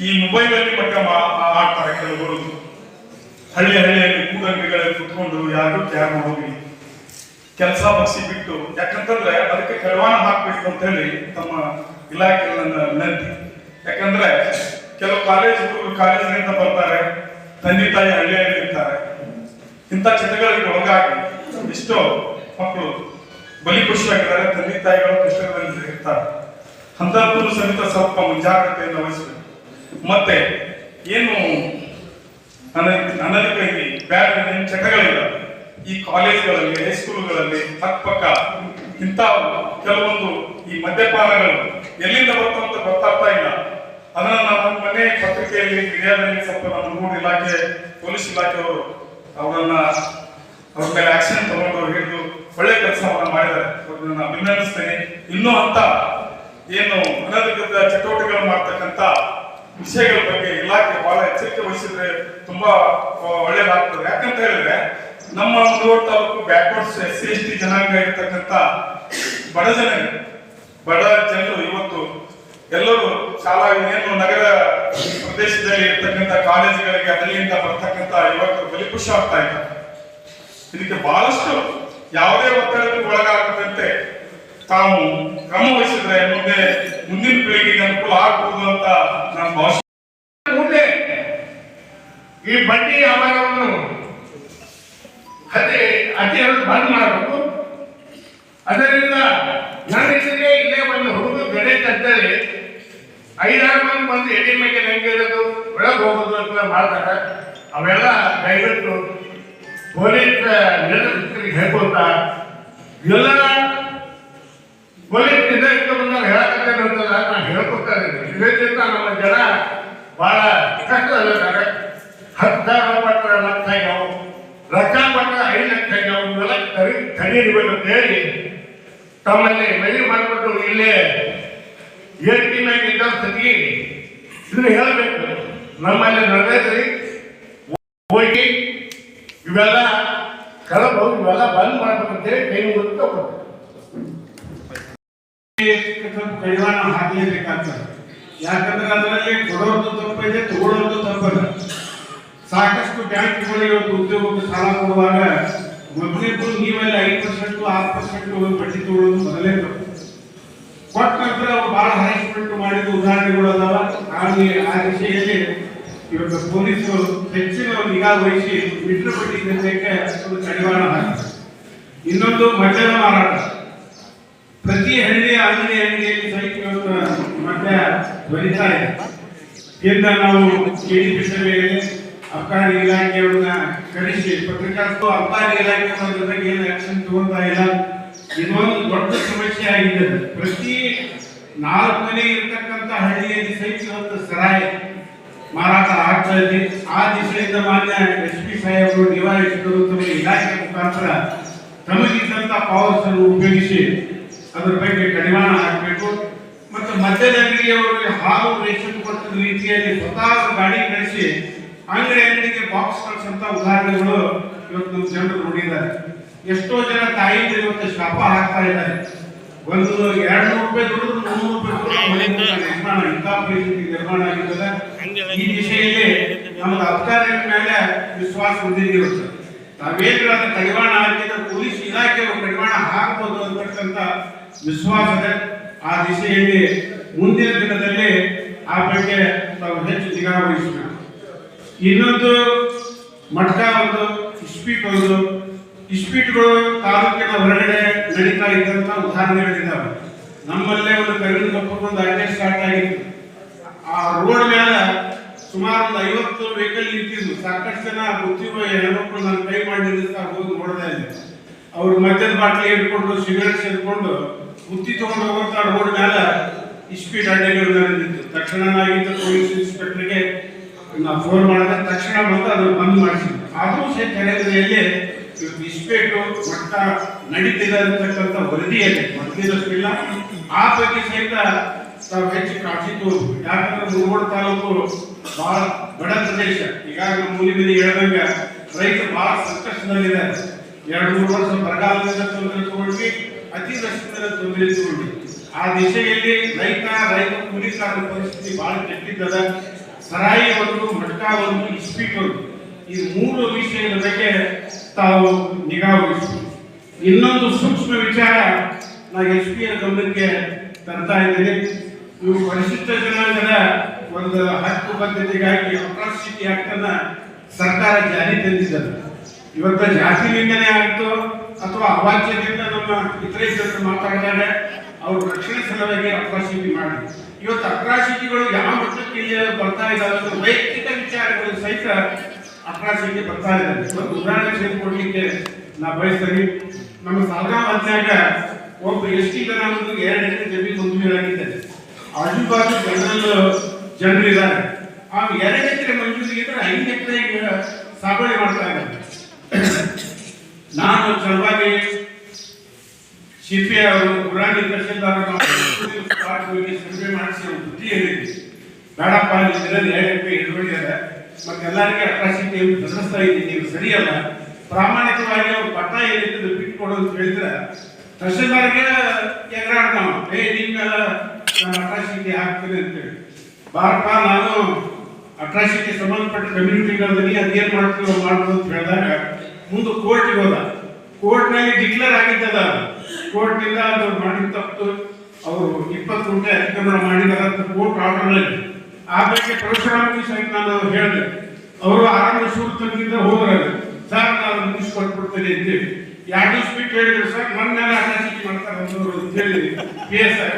ಈ ಮೊಬೈಲಲ್ಲಿ ಮಟ್ಟ ಮಾ- ಆಡ್ತಾರೆ ಕೆಲವರು. ಹಳ್ಳಿ ಹಳ್ಳಿಯಲ್ಲಿ ಕೂಡಂಗಡಿಗಳಲ್ಲಿ ಕುತ್ಕೊಂಡು ಯಾರು ಕ್ಯಾರ್ ಹೋಗಿ ಕೆಲಸ ಬಗ್ಸಿ ಬಿಟ್ಟು, ಯಾಕಂತಂದ್ರೆ ಅದಕ್ಕೆ ಕರವಾನ ಹಾಕ್ಬೇಕು ಅಂತ ಹೇಳಿ ತಮ್ಮ ಇಲಾಖೆ ವಿನಂತಿ ಯಾಕಂದ್ರೆ ಕೆಲವು ಕಾಲೇಜ್ ಕಾಲೇಜಿನಿಂದ ಬರ್ತಾರೆ, ತಂದೆ ತಾಯಿ ಹಳ್ಳಿಯಲ್ಲಿ ಇರ್ತಾರೆ. ಇಂಥ ಚಿತ್ರಗಳಿಗೆ ಒಳಗಾಗಿ ಎಷ್ಟೋ ಮಕ್ಕಳು ಬಲಿ ಖುಷಿಯಾಗಿದ್ದಾರೆ ತಂದೆ ತಾಯಿಗಳು ಕಷ್ಟಗಳಲ್ಲಿ ಇರ್ತಾರೆ ಅಂತದ್ದು ಸಮೇತ ಸ್ವಲ್ಪ ಮುಂಜಾಗ್ರತೆಯನ್ನು ವಹಿಸಬೇಕು. ಮತ್ತೆ ಏನು ಅನ- ಅನಧಿಕೃತ ಏನ್ ಚಟಗಳಿಲ್ಲ. ಈ ಕಾಲೇಜ್ಗಳಲ್ಲಿ ಹೈಸ್ಕೂಲ್ಗಳಲ್ಲಿ ಅಕ್ಕಪಕ್ಕ ಇಂಥ ಕೆಲವೊಂದು ಈ ಮದ್ಯಪಾನಗಳು ಎಲ್ಲಿಂದ ಬರ್ತಾವಂತ ಗೊತ್ತಾಗ್ತಾ ಇಲ್ಲ. ಅದನ್ನ ನಾವು ಮನೆ ಪತ್ರಿಕೆಯಲ್ಲಿ ಮೀಡಿಯಾದಲ್ಲಿ ಸ್ವಲ್ಪ ನಮ್ಮ ಮೂರು ಇಲಾಖೆ, ಪೊಲೀಸ್ ಇಲಾಖೆಯವರು ಅವರನ್ನ ಅವ್ರ ಮೇಲೆ ಆಕ್ಷನ್ ತಗೊಂಡು ಹಿಡಿದು ಒಳ್ಳೆ ಕೆಲಸವನ್ನು ಮಾಡಿದ್ದಾರೆ. ಅವ್ರನ್ನ ನಾನು ಅಭಿನಂದಿಸ್ತೇನೆ. ಇನ್ನೂ ಅಂತ ಏನು ಅನಧಿಕೃತ ಚಟುವಟಿಕೆಗಳು ಮಾಡ್ತಕ್ಕಂಥ ವಿಷಯಗಳ ಬಗ್ಗೆ ಇಲಾಖೆ ಬಹಳ ಎಚ್ಚರಿಕೆ ವಹಿಸಿದ್ರೆ ತುಂಬಾ ಒಳ್ಳೇದಾಗ್ತದೆ. ಯಾಕಂತ ಹೇಳಿದ್ರೆ, ನಮ್ಮ Mundur taluk backwards S C S T ಜನಾಂಗ ಇರತಕ್ಕಂತ ಬಡ ಜನ ಬಡ ಜನರು ಇವತ್ತು ಎಲ್ಲರೂ ಶಾಲಾ ಏನು ನಗರ ಪ್ರದೇಶದಲ್ಲಿ ಇರ್ತಕ್ಕಂಥ ಕಾಲೇಜುಗಳಿಗೆ ಹಳ್ಳಿಯಿಂದ ಬರ್ತಕ್ಕಂಥ ಯುವಕರು ಬಲಿಪುಷ ಆಗ್ತಾ ಇದ್ದಾರೆ. ಇದಕ್ಕೆ ಬಹಳಷ್ಟು ಯಾವುದೇ ಒತ್ತಡಕ್ಕೆ ಒಳಗಾಗದಂತೆ ತಾವು ಕ್ರಮ ವಹಿಸಿದ್ರೆ ಮುಂದೆ ಮುಂದಿನ ಪೀಳಿಗೆಗೆ ಅನುಕೂಲ ಆಗ್ಬಹುದು ಅಂತ ನಾನು ಭಾವಿಸ್ತೀನಿ ಮುಂದೆ ಈ ಬಡ್ಡಿ ವ್ಯಾಪಾರವನ್ನು ಅತಿ ಅತಿ ಬಂದ್ ಮಾಡಬೇಕು. ಅದರಿಂದ ನನ್ನ ಎದುರಿಗೆ ಇಲ್ಲೇ ಒಂದು ಹುಡುಗ ಗಡೆ ಕಟ್ಟಲ್ಲಿ ಐದಾರು ಮಂದಿ ಬಂದು ಎಡಿ ಮೇಲೆ ಹೆಂಗೆ ಇರೋದು, ಒಳಗೆ ಹೋಗೋದು ಅಂತ ಮಾಡ್ತಾರೆ. ಅವೆಲ್ಲ ದಯವಿಟ್ಟು ಪೊಲೀಸ್ ನಿರ್ದೇಶಕರಿಗೆ ಹೇಳ್ಕೊಂತ ಎಲ್ಲ ಪೊಲೀಸ್ ನಿರ್ದೇಶಕ ಬಂದಾಗ ಹೇಳಕತ್ತೇನೆ ಅಂತಲ್ಲ ನಾನು ಹೇಳ್ಕೊತಾ ಇದ್ದೀನಿ. ನಮ್ಮ ಜನ ಬಹಳ ಕಷ್ಟದಲ್ಲಿದ್ದಾರೆ ಹತ್ತು ಸಾವಿರ ಪಟ್ಟ ಲಕ್ಷ ಆಗ್ಯಾವ ಲಕ್ಷ ಪಟ್ಟ ಐದು ಲಕ್ಷ ಆಗ್ಯಾವ ಇವೆಲ್ಲ ಕಡಿ ಕಡಿಬೇಕು ಅಂತ ಹೇಳಿ ತಮ್ಮಲ್ಲಿ ಮನೆ ಮಾಡಿಬಿಟ್ಟು ಇಲ್ಲೇ ಏಳಿಗೆ ಮ್ಯಾಗ ಇದ್ದ ಸ್ಥಿತಿ ಇದನ್ನ ಹೇಳಬೇಕು. ನಮ್ಮಲ್ಲಿ ನಡೆದ್ರಿ. ಹೋಗಿ ಇವೆಲ್ಲ ಕಳಬಹುದು ಇವೆಲ್ಲ ಬಂದ್ ಮಾಡ್ಬೇಕಂತೇಳಿ ಕೈ ಮುಗಿದು ಸ್ವಲ್ಪ ಕಡಿವಾಣ ಹಾಕಲೇಬೇಕಾಗ್ತದೆ ಯಾಕಂದ್ರೆ ಅದರಲ್ಲಿ ಕೊಡೋದು ತಪ್ಪಿದೆ ತಗೊಳ್ಳೋದು ತಪ್ಪದ. ಸಾಕಷ್ಟು ಬ್ಯಾಂಕ್ಗಳಿಗೆ ಇವತ್ತು ಉದ್ಯೋಗಕ್ಕೆ ಸಾಲ ಕೊಡುವಾಗ ಮೊದಲಿಗೆ ನೀವೆಲ್ಲ ಐದು ಪರ್ಸೆಂಟ್, ಆರು ಪರ್ಸೆಂಟ್ ಬಡ್ಡಿ ತಗೊಳ್ಳೋದು ಮೊದಲೇ ತಪ್ಪು. ಕೊಟ್ಟ ನಂತರ ಅವ್ರು ಬಹಳ ಹೈಸ್ಮೆಂಟ್ ಮಾಡಿದ ಉದಾಹರಣೆಗಳು ಅದಾವ. ದಿ- ಆ ದಿಶೆಯಲ್ಲಿ ಇವತ್ತು ಪೊಲೀಸರು ಹೆಚ್ಚಿನ ನಿಗಾ ವಹಿಸಿ ಮಿತ್ರ ಬಡ್ಡಿ ಕಡಿವಾಣ ಹಾಕಿದೆ ಇನ್ನೊಂದು ಮದ್ಯದ ಮಾರಾಟ. ಪ್ರತಿ ಹಳ್ಳಿಯ ಆಂಜನೇಯ ಅಂಗಡಿಯಲ್ಲಿ ಸಹಿತ ಮಧ್ಯ ಬರೀತಾ ಇದೆ ಇಂದ ನಾವು ಕೆಡಿಪಿ ಸಭೆಯಲ್ಲಿ ಅಬ್ಕಾರಿ ಇಲಾಖೆಯವ್ರನ್ನ ಕಳಿಸಿ ಪತ್ರಿಕಾಸ್ತು ಅಬ್ಕಾರಿ ಇಲಾಖೆ ಜೊತೆಗೆ ಏನು ಆಕ್ಷನ್ ತಗೊಂತಾ ಇಲ್ಲ? ಇದೊಂದು ದೊಡ್ಡ ಸಮಸ್ಯೆ ಆಗಿದೆ. ಪ್ರತಿ ನಾಲ್ಕು ಮನೆ ಇರತಕ್ಕಂಥ ಹಳ್ಳಿಯಲ್ಲಿ ಇವತ್ತು ಸರಾಯಿ ಮಾರಾಟ ಆಗ್ತಾ ಇದೆ. ಆ ದಿಶೆಯಿಂದ ಮಾನ್ಯ ಎಸ್ ಪಿ ಸಾಹೇಬರು ನಿವಾರಿಸಿದರು ತಮ್ಮ ಇಲಾಖೆ ಮುಖಾಂತರ ತಮಗಿದ್ದಂಥ ಅನ್ನು ಉಪಯೋಗಿಸಿ ಅದ್ರ ಬಗ್ಗೆ ಕಡಿವಾಣ ಹಾಕಬೇಕು. ಮತ್ತು ಮದ್ಯದ ಅಂಗಡಿಯವರಿಗೆ ಹಾಲು ರೇಷನ್ ಕೊಟ್ಟ ರೀತಿಯಲ್ಲಿ ಸ್ವತಃ ಗಾಡಿ ನಡೆಸಿ ಅಂಗಡಿ ಅಂಗಡಿಗೆ ಬಾಕ್ಸ್ ಕಳಿಸಂತ ಉದಾಹರಣೆಗಳು ಇವತ್ತು ನಮ್ಮ ಜನರು ನೋಡಿದ್ದಾರೆ. ಎಷ್ಟೋ ಜನ ತಾಯಿ ಇವತ್ತು ಶಾಪ ಹಾಕ್ತಾ ಇದ್ದಾರೆ. ಒಂದು ಎರಡು ನೂರು ರೂಪಾಯಿ ದುಡಿದ್ರು ಮುನ್ನೂರು ರೂಪಾಯಿ ನಿರ್ಮಾಣ, ಇಂಥ ಪರಿಸ್ಥಿತಿ ನಿರ್ಮಾಣ ಆಗಿರ್ತದೆ ಈ ವಿಷಯದಲ್ಲಿ ನಮ್ಗೆ ಅಧಿಕಾರಿಗಳ ಮೇಲೆ ವಿಶ್ವಾಸ ಹೊಂದಿದ್ದೀವಿ ನಾವೇನು ಕಡಿವಾಣ ಹಾಕಿದ್ರೆ ಪೊಲೀಸ್ ಇಲಾಖೆಯವರು ಹಾಕಬಹುದು ಅಂತಕ್ಕಂಥ ವಿಶ್ವಾಸ ಆ ದಿಶೆಯಲ್ಲಿ ಮುಂದಿನ ದಿನದಲ್ಲಿ ಆ ಬಗ್ಗೆ ನಾವು ಹೆಚ್ಚು ನಿಗಾ ವಹಿಸೋಣ ಇನ್ನೊಂದು ಮಟ್ಕ ಒಂದು ಇಸ್ಪೀಟ್ ಒಂದು ಇಸ್ಪೀಟ್ಗಳು ತಾಲೂಕಿನ ಹೊರಗಡೆ ನಡೀತಾ ಇದ್ದಂಥ ಉದಾಹರಣೆಗಳಿದ್ದಾವೆ ನಮ್ಮಲ್ಲೇ ಒಂದು ಕರಿನ ಒಂದು ಅಡ್ಡೆ ಸ್ಟಾರ್ಟ್ ಆಗಿತ್ತು. ಆ ರೋಡ್ ಮೇಲೆ ಸುಮಾರು ಒಂದು ಐವತ್ತು ವೆಹಿಕಲ್ ನಿಂತಿದ್ವು. ಸಾಕಷ್ಟು ಜನ ಗೊತ್ತಿರುವ ಹೆಣ್ಮಕ್ಳು ನಾನು ಕೈ ಮಾಡಿ ನಿಲ್ಲಿಸ್ತಾ ಹೋಗಿ ನೋಡ್ತಾ ಇದ್ದೆ. ಅವ್ರು ಮದ್ಯದ ಬಾಟ್ಲಿ ಹಿಡ್ಕೊಂಡು ಸಿಗರೇಟ್ ಹಿಡ್ಕೊಂಡು, ಬುತ್ತಿ ತಗೊಂಡು ಹೋಗ್ತಾ ರೋಡ್ ಮೇಲೆ ಸ್ಪೀಡ್ ಅಡ್ಡೆಗಳು ನಡೆದಿತ್ತು ತಕ್ಷಣ ನಾಗಿದ್ದ ಪೊಲೀಸ್ ಇನ್ಸ್ಪೆಕ್ಟರ್ಗೆ ನಾವು ಫೋನ್ ಮಾಡಿದ. ತಕ್ಷಣ ಬಂದು ಅದನ್ನು ಬಂದ್ ಅದು ಸಹಿತ ತೆರೆದಲ್ಲಿ ಇವತ್ತು ಇಸ್ಪೇಟು ಮಟ್ಟ ನಡೀತಿದೆ ಅಂತಕ್ಕಂಥ ವರದಿಯಲ್ಲಿ ಮೊದಲಿನಷ್ಟಿಲ್ಲ ಆ ಬಗ್ಗೆ ಸಹಿತ ತಾವು ಹೆಚ್ಚು ಕಾಳಜಿ ತೋರಿಸ್ಬೇಕು. ಯಾಕಂದ್ರೆ ಮುರುಗೋಡು ತಾಲೂಕು ಬಹಳ ಬಡ ಪ್ರದೇಶ. ಈಗಾಗಲೇ ಮೂಲಿ ಮೇಲೆ ಹೇಳಿದಂಗೆ ರೈತರು ಬಹಳ ಸಂಕಷ್ಟದಲ್ಲಿದ್ದಾರೆ. ಎರಡು, ಮೂರು ವರ್ಷ ಬರಗಾಲದಿಂದ ತೊಂದರೆ ತಗೊಂಡ್ವಿ ಅತಿವೃಷ್ಟಿಯಿಂದ ತೊಂದರೆ ತಗೊಂಡ್ವಿ ಆ ದಿಶೆಯಲ್ಲಿ ರೈತ ರೈತ ಕೂಲಿಕಾರರ ಪರಿಸ್ಥಿತಿ ಬಹಳ ಕೆಟ್ಟಿದ್ದದ. ಸರಾಯಿ ಒಂದು, ಮಟ್ಕ ಒಂದು ಇಸ್ಪೀಟ್ ಒಂದು. ಈ ಮೂರು ವಿಷಯದ ಬಗ್ಗೆ ತಾವು ನಿಗಾ ವಹಿಸಿ ಇನ್ನೊಂದು ಸೂಕ್ಷ್ಮ ವಿಚಾರ ನಾ ಎಸ್ ಪಿ ಗಮನಕ್ಕೆ ತರ್ತಾ ಇದ್ದೀನಿ. ಇವು ಪರಿಶಿಷ್ಟ ಜನಾಂಗದ ಒಂದು ಹಕ್ಕು ಬದ್ಧತೆಗಾಗಿ ಅಟ್ರಾಸಿಟಿ ಆಕ್ಟ್ ಅನ್ನ ಸರ್ಕಾರ ಜಾರಿ ತಂದಿದ್ದಾರೆ ಇವತ್ತು ಜಾತಿ ನಿಂದನೆ ಆಯಿತು ಅಥವಾ ಅವಾಚ್ಯದಿಂದ ನಮ್ಮ ಇತರೆ ಜನರು ಅವರು ರಕ್ಷಣೆ ಸಲುವಾಗಿ ಅಟ್ರಾಸಿಟಿ ಮಾಡಿ ಇವತ್ತು ಅಟ್ರಾಸಿಟಿಗಳು ಯಾವ ಮಟ್ಟಕ್ಕೆ ಬರ್ತಾ ಇದ್ದಾವೆ ವೈಯಕ್ತಿಕ ವಿಚಾರಗಳು ಸಹಿತ ಅಟ್ರಾಸಿಟಿ ಬರ್ತಾ ಇದ್ದಾರೆ ಒಂದು ಉದಾಹರಣೆ ತೆಗೆದುಕೊಡ್ಲಿಕ್ಕೆ ನಾ ಬಯಸ್ತೀನಿ. ನಮ್ಮ ಸಾಧನಾ ಅಂತ್ಯಾಗ ಒಬ್ಬ ಎಷ್ಟು ಜನ ಒಂದು ಎರಡು ಎಕರೆ ಜಮೀನು ಮಂಜೂರಾಗಿದ್ದಾರೆ ಆಜು ಬಾಜು ಜನರಲ್, ಜನರಿದ್ದಾರೆ. ಆ ಎರಡು ಎಕರೆ ಮಂಜೂರಿಗಿದ್ರೆ ಐದು ಎಕರೆ ಸಾಗುವಳಿ ಮಾಡ್ತಾ ಇದ್ದಾರೆ. ನಾನು ಸಲುವಾಗಿ ಸಿಪಿ ಅವರು ಪುರಾಣಿ ತಹಶೀಲ್ದಾರ್ ಹೋಗಿ ಸರ್ವೆ ಮಾಡಿಸಿ ಬುದ್ಧಿ ಹೇಳಿದ್ವಿ ಬೇಡಪ್ಪ ನೀವು ಎರಡು ಎಕರೆ ಮತ್ತೆ ಎಲ್ಲರಿಗೆ ಅಟ್ರಾಸಿಟಿ ಬೆದರಿಸ್ತಾ ಇದ್ದೀನಿ. ನೀವು ಸರಿಯಲ್ಲ. ಪ್ರಾಮಾಣಿಕವಾಗಿ ಅವ್ರು ಪಟ್ಟ ಏನಿದ್ದು ಬಿಟ್ಕೊಡು ಅಂತ ಹೇಳಿದ್ರೆ ತಹಶೀಲ್ದಾರ್ಗೆ ಎಗರಾಡ್ ನಾವು ಏ, ನಿಮ್ಮೆಲ್ಲ ನಾನು ಅಟ್ರಾಸಿಟಿ ಹಾಕ್ತೀನಿ ಅಂತೇಳಿ ಬಾರಪ್ಪ, ನಾನು ಅಟ್ರಾಸಿಟಿ ಸಂಬಂಧಪಟ್ಟ ಕಮ್ಯುನಿಟಿಗಳಲ್ಲಿ ಅದೇನ್ ಮಾಡ್ತೀವೋ ಮಾಡ್ಬೋದು ಅಂತ ಹೇಳಿದಾಗ ಮುಂದೆ ಕೋರ್ಟ್ಗೆ ಹೋದ ಕೋರ್ಟ್ನಲ್ಲಿ ಡಿಕ್ಲೇರ್ ಆಗಿದ್ದದ. ಕೋರ್ಟ್ನಿಂದ ಅದು ಮಾಡಿದ ತಪ್ಪು ಅವರು ಇಪ್ಪತ್ತು ಗುಂಟೆ ಅತಿಕ್ರಮಣ ಮಾಡಿದಾರಂತ ಕೋರ್ಟ್ ಆರ್ಡರ್ ಆ ಬಗ್ಗೆ ಪರಶುರಾಮಿ ಸಹಿತ ನಾನು ಹೇಳಿದೆ. ಅವರು ಆರಂಭ ಶೂರು ತನಕಿಂದ ಹೋದ್ರ ಸರ್ ನಾನು ಮುಗಿಸ್ಕೊಟ್ಬಿಡ್ತೇನೆ ಅಂತೇಳಿ ಎರಡು ಸ್ಪೀಟ್ ಹೇಳಿದ್ರು, ಸರ್ ಅಟ್ರಾಸಿಟಿ ಮಾಡ್ತಾರೆ ಅಂತ ಹೇಳಿ. P S I